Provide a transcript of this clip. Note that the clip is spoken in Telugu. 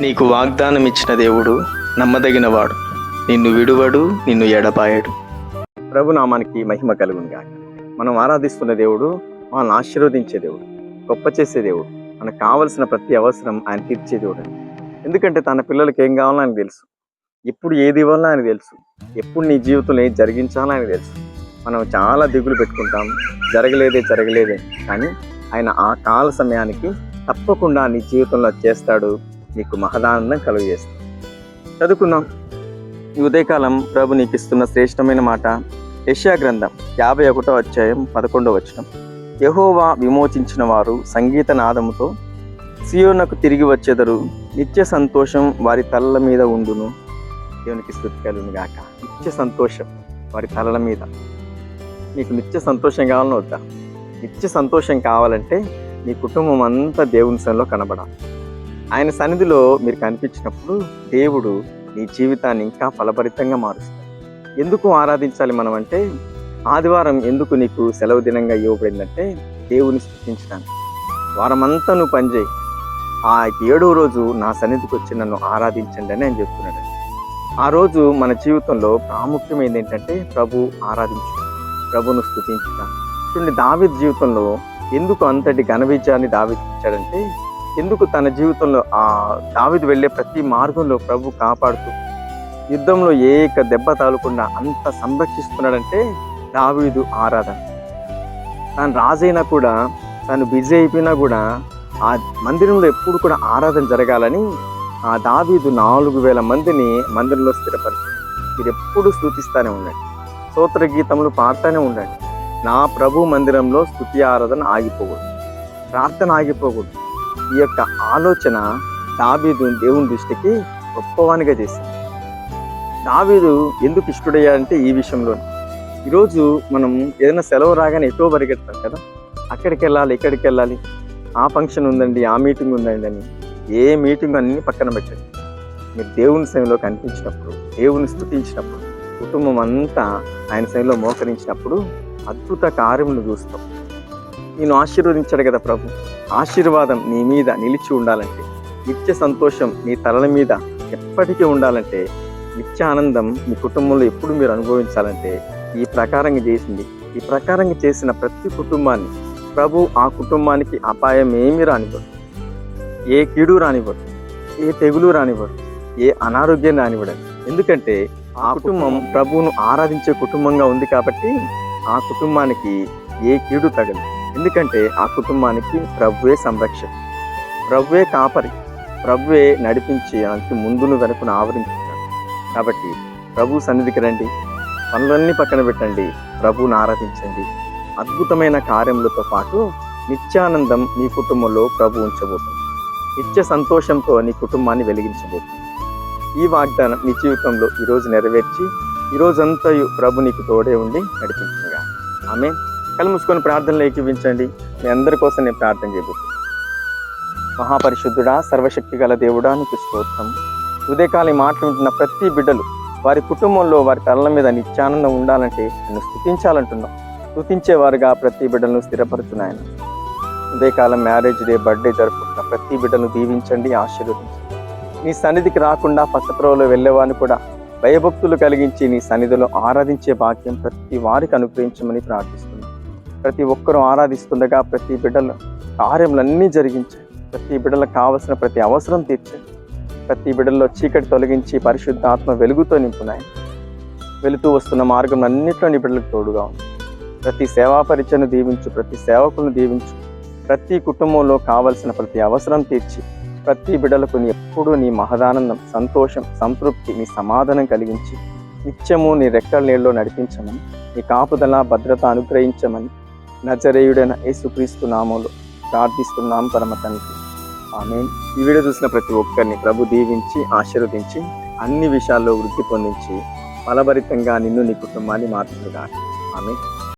నీకు వాగ్దానం ఇచ్చిన దేవుడు నమ్మదగినవాడు. నిన్ను విడువడు నిన్ను ఎడపాయడు ప్రభునామానికి మహిమ కలుగును గాక. మనం ఆరాధిస్తున్న దేవుడు మనల్ని ఆశీర్వదించే దేవుడు గొప్ప చేసే దేవుడు మనకు కావలసిన ప్రతి అవసరం ఆయన తీర్చే దేవుడు. ఎందుకంటే తన పిల్లలకి ఏం కావాలో ఆయన తెలుసు. ఎప్పుడు ఏది ఇవ్వాలో ఆయన తెలుసు. ఎప్పుడు నీ జీవితంలో ఏది జరిగించాలో ఆయన తెలుసు. మనం చాలా దిగులు పెట్టుకుంటాం. జరగలేదే జరగలేదే. కానీ ఆయన ఆ కాల సమయానికి తప్పకుండా నీ జీవితంలో చేస్తాడు. నీకు మహదానందం కలుగజేస్తుంది చదువుకుందాం. ఈ ఉదయకాలం ప్రభు నీకు ఇస్తున్న శ్రేష్టమైన మాట యష్యా గ్రంథం యాభై ఒకటో అధ్యాయం పదకొండో వచనం. యహోవా విమోచించిన వారు సంగీత నాదముతో సియోనకు తిరిగి వచ్చేదరు నిత్య సంతోషం వారి తలల మీద ఉండును. దేవునికి స్థుతికలను గాక. నిత్య సంతోషం వారి తలల మీద. నీకు నిత్య సంతోషం కావాలని వద్దా నిత్య సంతోషం కావాలంటే నీ కుటుంబం అంతా దేవుని సన్నిలో కనబడాలి. ఆయన సన్నిధిలో మీరు కనిపించినప్పుడు దేవుడు నీ జీవితాన్ని ఇంకా ఫలభరితంగా మారుస్తాడు. ఎందుకు ఆరాధించాలి మనం అంటే ఆదివారం ఎందుకు నీకు సెలవు దినంగా ఇవ్వబడిందంటే దేవుని స్థుతించడానికి. వారమంతా నువ్వు పనిచేయి ఆ ఏడో రోజు నా సన్నిధికి వచ్చి నన్ను ఆరాధించండి అని ఆయన చెప్తున్నాడు. ఆ రోజు మన జీవితంలో ప్రాముఖ్యమైనది ఏంటంటే ప్రభు ఆరాధించు ప్రభును స్థుతించుట చూడండి దావిద్ జీవితంలో ఎందుకు అంతటి ఘన విజయాన్ని దావిద్ ఎందుకు తన జీవితంలో ఆ దావిది వెళ్ళే ప్రతి మార్గంలో ప్రభు కాపాడుతూ యుద్ధంలో ఏక దెబ్బ తాలకుండా అంత సంరక్షిస్తున్నాడంటే దావీదు ఆరాధన. తాను రాజైనా కూడా తను బిజీ అయిపోయినా కూడా ఆ మందిరంలో ఎప్పుడు కూడా ఆరాధన జరగాలని ఆ దావీదు నాలుగు వేల మందిని మందిరంలో స్థిరపరిచాడు మీరు ఎప్పుడు స్థుతిస్తూనే ఉండండి. స్తోత్ర గీతములు పాడుతూనే ఉండండి. నా ప్రభు మందిరంలో స్థుతి ఆరాధన ఆగిపోకూడదు. ప్రార్థన ఆగిపోకూడదు. ఈ యొక్క ఆలోచన దావీదు దేవుని దృష్టికి గొప్పవానిగా చేసింది. దావీదు ఎందుకు ఇష్టడయ్యాడంటే ఈ విషయంలో ఈరోజు మనం ఏదైనా సెలవు రాగానే ఎటో పరిగెడతాం కదా? అక్కడికి వెళ్ళాలి ఇక్కడికి వెళ్ళాలి. ఆ ఫంక్షన్ ఉందండి ఆ మీటింగ్ ఉందండి అని ఏ మీటింగ్ అన్ని పక్కన పెట్టండి. మీరు దేవుని సమయంలో కనిపించినప్పుడు దేవుని స్థుతించినప్పుడు కుటుంబం అంతా ఆయన సమయంలో మోకరించినప్పుడు అద్భుత కార్యములు చూస్తాం. నేను ఆశీర్వదించాడు కదా ప్రభు. ఆశీర్వాదం నీ మీద నిలిచి ఉండాలంటే నిత్య సంతోషం నీ తలల మీద ఎప్పటికీ ఉండాలంటే నిత్య ఆనందం మీ కుటుంబంలో ఎప్పుడు మీరు అనుభవించాలంటే ఈ ప్రకారంగా చేసింది. ఈ ప్రకారంగా చేసిన ప్రతి కుటుంబాన్ని ప్రభు ఆ కుటుంబానికి అపాయం ఏమీ రానివ్వడు ఏ కీడు రానివ్వడు ఏ తెగులు రానివ్వడు ఏ అనారోగ్యం రానివ్వడం ఎందుకంటే ఆ కుటుంబం ప్రభువును ఆరాధించే కుటుంబంగా ఉంది కాబట్టి ఆ కుటుంబానికి ఏ కీడు తగదు. ఎందుకంటే ఆ కుటుంబానికి ప్రభువే సంరక్షణ ప్రభువే కాపరి. ప్రభువే నడిపించి అంత ముందును వెనుకను ఆవరించుతాడు కాబట్టి ప్రభు సన్నిధికి రండి. పనులన్నీ పక్కన పెట్టండి. ప్రభువును ఆరాధించండి. అద్భుతమైన కార్యములతో పాటు నిత్యానందం నీ కుటుంబంలో ప్రభు ఉంచబోతుంది. నిత్య సంతోషంతో నీ కుటుంబాన్ని వెలిగించబోతుంది. ఈ వాగ్దానం నీ జీవితంలో ఈరోజు నెరవేర్చి ఈ రోజంతా ప్రభు నీకు తోడే ఉండి నడిపించగా ఆమె కళ్ళు మూసుకొని ప్రార్థనలు ఏకీవించండి. మీ అందరి కోసం నేను ప్రార్థన చేయబోతున్నాను మహాపరిశుద్ధుడా సర్వశక్తి గల దేవుడా నీకు స్తోత్రం. ఉదయకాలి మాటలు వింటున్న ప్రతి బిడ్డలు వారి కుటుంబంలో వారి తలల మీద నిత్యానందం ఉండాలంటే నన్ను స్థుతించాలంటున్నాం. స్థుతించేవారుగా ప్రతి బిడ్డలను స్థిరపరుచున్నాయన ఉదయకాలం మ్యారేజ్ డే బర్త్డే జరుపుకుంటున్న ప్రతి బిడ్డను దీవించండి ఆశీర్వదించండి. నీ సన్నిధికి రాకుండా పక్కత్రోవలో వెళ్ళేవాడిని కూడా భయభక్తులు కలిగించి నీ సన్నిధిలో ఆరాధించే భాగ్యం ప్రతి వారికి అనుగ్రహించమని ప్రార్థిస్తున్నాను ప్రతి ఒక్కరూ ఆరాధిస్తుండగా ప్రతి బిడ్డలు కార్యములన్నీ జరిగించాయి ప్రతి బిడ్డలకు కావలసిన ప్రతి అవసరం తీర్చండి. ప్రతి బిడ్డల్లో చీకటి తొలగించి పరిశుద్ధ ఆత్మ వెలుగుతో నింపునాయి వెళుతూ వస్తున్న మార్గం అన్నింటిలో నీ బిడ్డలకు తోడుగా ఉంది ప్రతి సేవా పరిచయను దీవించు ప్రతి సేవకులను దీవించు. ప్రతి కుటుంబంలో కావలసిన ప్రతి అవసరం తీర్చి. ప్రతి బిడ్డలకు నీ ఎప్పుడూ నీ మహదానందం సంతోషం సంతృప్తి నీ సమాధానం కలిగించి. నిత్యము నీ రెక్కల నీళ్ళలో నడిపించమని నీ కాపుదల భద్రత అనుగ్రహించమని నజరేయుడైన యేసుక్రీస్తు నామంలో ప్రార్థిస్తున్నాం పరమ తండ్రి. ఆమె ఈ వీడియో చూసిన ప్రతి ఒక్కరిని ప్రభు దీవించి ఆశీర్వదించి అన్ని విషయాల్లో వృద్ధి పొందించి ఫలభరితంగా నిన్ను నీ కుటుంబాన్ని మార్చుగా ఆమె